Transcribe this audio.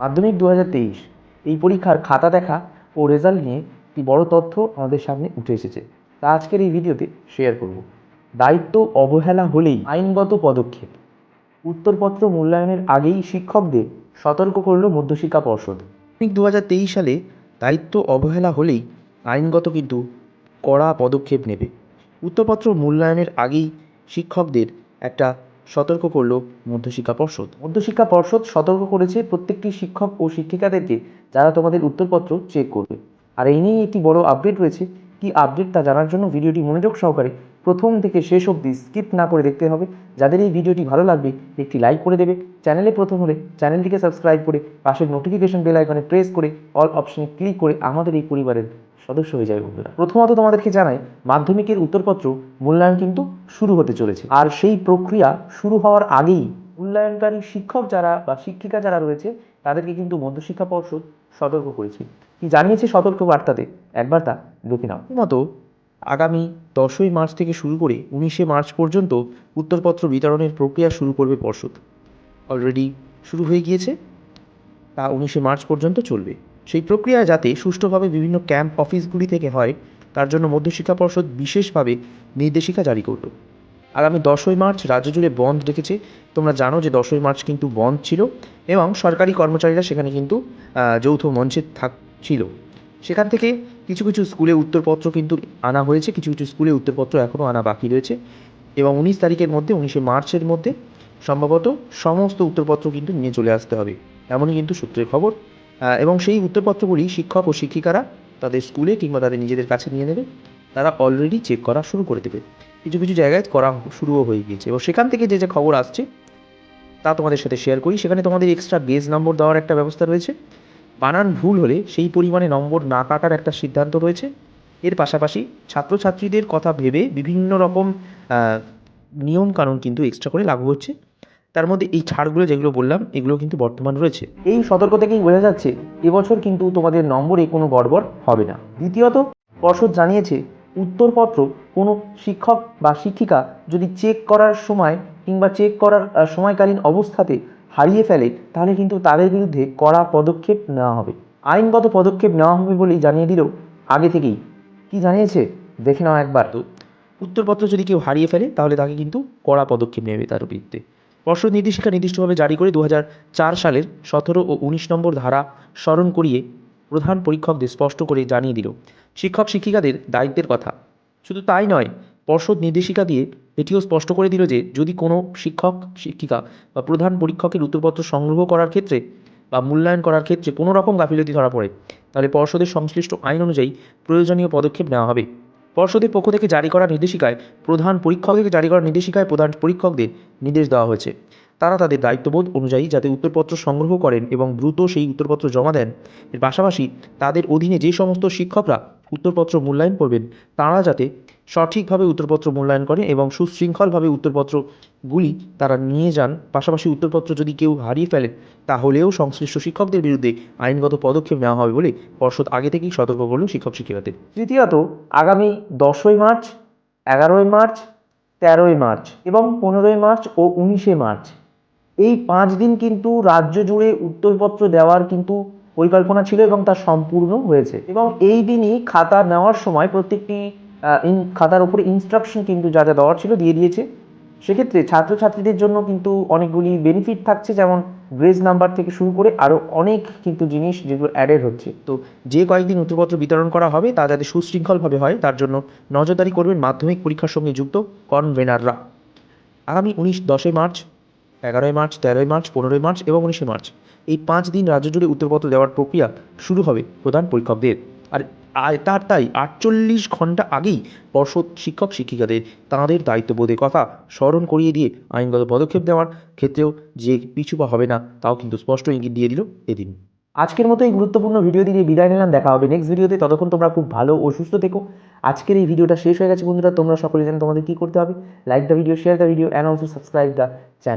মাধ্যমিক দু তেইশ, এই পরীক্ষার খাতা দেখা ও রেজাল্ট নিয়ে একটি বড় তথ্য আমাদের সামনে উঠে এসেছে। তা আজকের এই ভিডিওতে শেয়ার করব। দায়িত্ব অবহেলা হলেই আইনগত পদক্ষেপ। উত্তরপত্র মূল্যায়নের আগেই শিক্ষকদের সতর্ক করল মধ্যশিক্ষা পর্ষদ। দু হাজার তেইশ সালে দায়িত্ব অবহেলা হলেই আইনগত কিন্তু কড়া পদক্ষেপ নেবে। উত্তরপত্র মূল্যায়নের আগেই শিক্ষকদের একটা সতর্ক করল মধ্যশিক্ষা পর্ষদ। মধ্যশিক্ষা পর্ষদ সতর্ক করেছে প্রত্যেকটি শিক্ষক ও শিক্ষিকাদেরকে, যারা তোমাদের উত্তরপত্র চেক করবে। আর এই নিয়েই একটি বড় আপডেট রয়েছে। কি আপডেট তা জানার জন্য ভিডিওটি মনোযোগ সহকারে প্রথম থেকে শেষ অবধি স্কিপ না করে দেখতে হবে। যাদের এই ভিডিওটি ভালো লাগবে, একটি লাইক করে দেবে। চ্যানেলে প্রথম হলে চ্যানেলটিকে সাবস্ক্রাইব করে পাশের নোটিফিকেশন বেল আইকনে প্রেস করে অল অপশনে ক্লিক করে আমাদের এই পরিবারের সদস্য হয়ে যাবে বন্ধুরা। প্রথমত তোমাদেরকে জানাই, মাধ্যমিকের উত্তরপত্র মূল্যায়ন কিন্তু শুরু হতে চলেছে। আর সেই প্রক্রিয়া শুরু হওয়ার আগেই মূল্যায়নকারী শিক্ষক যারা বা শিক্ষিকা যারা রয়েছে, তাদেরকে কিন্তু মধ্যশিক্ষা পর্ষদ সতর্ক করেছে। কি জানিয়েছে সতর্ক বার্তাতে একবার তা দেখে নাও। মতো আগামী দশই মার্চ থেকে শুরু করে উনিশে মার্চ পর্যন্ত উত্তরপত্র বিতরণের প্রক্রিয়া শুরু করবে পর্ষদ। অলরেডি শুরু হয়ে গিয়েছে, তা উনিশে মার্চ পর্যন্ত চলবে। সেই প্রক্রিয়া যাতে সুষ্ঠুভাবে বিভিন্ন ক্যাম্প অফিসগুলি থেকে হয়, তার জন্য মধ্যশিক্ষা পর্ষদ বিশেষভাবে নির্দেশিকা জারি করল। আগামী দশই মার্চ রাজ্য জুড়ে বন্ধ রেখেছে। তোমরা জানো যে দশই মার্চ কিন্তু বন্ধ ছিল এবং সরকারি কর্মচারীরা সেখানে কিন্তু যৌথ মঞ্চে থাক, ছিল। সেখান থেকে কিছু কিছু স্কুলে উত্তরপত্র কিন্তু আনা হয়েছে, কিছু কিছু স্কুলে উত্তরপত্র এখনও আনা বাকি রয়েছে এবং উনিশ তারিখের মধ্যে, উনিশে মার্চের মধ্যে সম্ভবত সমস্ত উত্তরপত্র কিন্তু নিয়ে চলে আসতে হবে। এমনই কিন্তু সূত্রের খবর। এবং সেই উত্তরপত্রগুলি শিক্ষক ও শিক্ষিকারা তাদের স্কুলে কিংবা তাদের নিজেদের কাছে নিয়ে নেবে। তারা অলরেডি চেক করা শুরু করে দেবে। কিছু কিছু জায়গায় করা শুরুও হয়ে গিয়েছে। এবং সেখান থেকে যে যে খবর আসছে, তা তোমাদের সাথে শেয়ার করি। সেখানে তোমাদের এক্সট্রা বেজ নম্বর দেওয়ার একটা ব্যবস্থা রয়েছে। বানান ভুল হলে সেই পরিমাণে নম্বর না কাটার একটা সিদ্ধান্ত রয়েছে। এর পাশাপাশি ছাত্রছাত্রীদের কথা ভেবে বিভিন্ন রকম নিয়মকানুন কিন্তু এক্সট্রা করে লাগু হচ্ছে। তার মধ্যে এই ছাড়গুলো যেগুলো বললাম, এগুলো কিন্তু বর্তমান রয়েছে। এই সতর্ক থেকেই বোঝা যাচ্ছে, এবছর কিন্তু তোমাদের নম্বরে কোনো গড়বড় হবে না। দ্বিতীয়ত, পর্ষদ জানিয়েছে, উত্তরপত্র কোনো শিক্ষক বা শিক্ষিকা যদি চেক করার সময় কিংবা চেক করার সময়কালীন অবস্থাতে হারিয়ে ফেলে, তাহলে কিন্তু তাদের বিরুদ্ধে কড়া পদক্ষেপ নেওয়া হবে। আইনগত পদক্ষেপ নেওয়া হবে বলেই জানিয়ে দিল আগে থেকেই। কি জানিয়েছে? দেখে নাও একবার। তো, উত্তরপত্র যদি কেউ হারিয়ে ফেলে, তাহলে তাকে কিন্তু কড়া পদক্ষেপ নেবে তার বিরুদ্ধে। পর্ষদ নির্দেশিকা নির্দিষ্টভাবে জারি করে দু সালের সতেরো ও উনিশ নম্বর ধারা স্মরণ করিয়ে প্রধান পরীক্ষকদের স্পষ্ট করে জানিয়ে দিল, শিক্ষক, শিক্ষিকাদের দায়িত্বের কথা। শুধু তাই নয়, পর্ষদ নির্দেশিকা দিয়ে এটিও স্পষ্ট করে দিল যে, যদি কোনো শিক্ষক, শিক্ষিকা বা প্রধান পরীক্ষকের উত্তরপত্র সংগ্রহ করার ক্ষেত্রে বা মূল্যায়ন করার ক্ষেত্রে কোনো রকম গাফিলতি ধরা পড়ে, তাহলে পর্ষদের সংশ্লিষ্ট আইন অনুযায়ী প্রয়োজনীয় পদক্ষেপ নেওয়া হবে। পর্ষদের পক্ষ থেকে জারি করা নির্দেশিকায় প্রধান পরীক্ষক থেকে জারি করা নির্দেশিকায় প্রধান পরীক্ষকদের নির্দেশ দেওয়া হয়েছে। তারা তাদের দায়িত্ববোধ অনুযায়ী যাতে উত্তরপত্র সংগ্রহ করেন এবং দ্রুত সেই উত্তরপত্র জমা দেন, এর পাশাপাশি তাদের অধীনে যে সমস্ত শিক্ষকরা উত্তরপত্র মূল্যায়ন করবেন, তারা যাতে সঠিকভাবে উত্তরপত্র মূল্যায়ন করেন এবং সুশৃঙ্খলভাবে উত্তরপত্রগুলি তারা নিয়ে যান। পাশাপাশি উত্তরপত্র যদি কেউ হারিয়ে ফেলেন তাহলেও সংশ্লিষ্ট শিক্ষকদের বিরুদ্ধে আইনগত পদক্ষেপ নেওয়া হবে বলে পর্ষদ আগে থেকেই সতর্ক করল শিক্ষক শিক্ষিকাদের। তৃতীয়ত, আগামী দশই মার্চ, এগারোই মার্চ, তেরোই মার্চ এবং পনেরোই মার্চ ও উনিশে মার্চ। এই পাঁচ দিন কিন্তু রাজ্য জুড়ে উত্তরপত্র দেওয়ার কিন্তু পরিকল্পনা ছিল এবং তা সম্পূর্ণ হয়েছে। এবং এই দিনই খাতা নেওয়ার সময় প্রত্যেকটি ইন- খাতার উপরে ইনস্ট্রাকশন কিন্তু যা যা দেওয়ার ছিল দিয়ে দিয়েছে। সেক্ষেত্রে ছাত্রছাত্রীদের জন্য কিন্তু অনেকগুলি বেনিফিট থাকছে, যেমন গ্রেজ নাম্বার থেকে শুরু করে আরও অনেক কিন্তু জিনিস যেগুলো অ্যাডেড হচ্ছে। তো যে কয়েকদিন উত্তরপত্র বিতরণ করা হবে, তা যাতে সুশৃঙ্খলভাবে হয়, তার জন্য নজরদারি করবেন মাধ্যমিক পরীক্ষার সঙ্গে যুক্ত কনভেনাররা আগামী উনিশ, দশই মার্চ, এগারোই মার্চ, তেরোই মার্চ, পনেরোই মার্চ এবং উনিশে মার্চ। এই পাঁচ দিন রাজ্য জুড়ে উত্তরপত্র দেওয়ার প্রক্রিয়া শুরু হবে প্রধান পরীক্ষকদের। আর আ- তার তাই আটচল্লিশ ঘণ্টা আগেই পর্ষদ শিক্ষক শিক্ষিকাদের তাঁদের দায়িত্ববোধের কথা স্মরণ করিয়ে দিয়ে আইনগত পদক্ষেপ নেওয়ার ক্ষেত্রেও যে পিছু পা হবে না, তাও কিন্তু স্পষ্ট ইঙ্গিত দিয়ে দিল এদিন। আজকের মতো এই গুরুত্বপূর্ণ ভিডিও দিয়ে বিদায় নিলাম। দেখা হবে নেক্সট ভিডিওতে। ততক্ষণ তোমরা খুব ভালো ও সুস্থ থেকো। আজকের এই ভিডিওটা শেষ হয়ে গেছে বন্ধুরা। তোমরা সকলে জানো তোমাদের কী করতে হবে। Like the video share the video and also subscribe the channel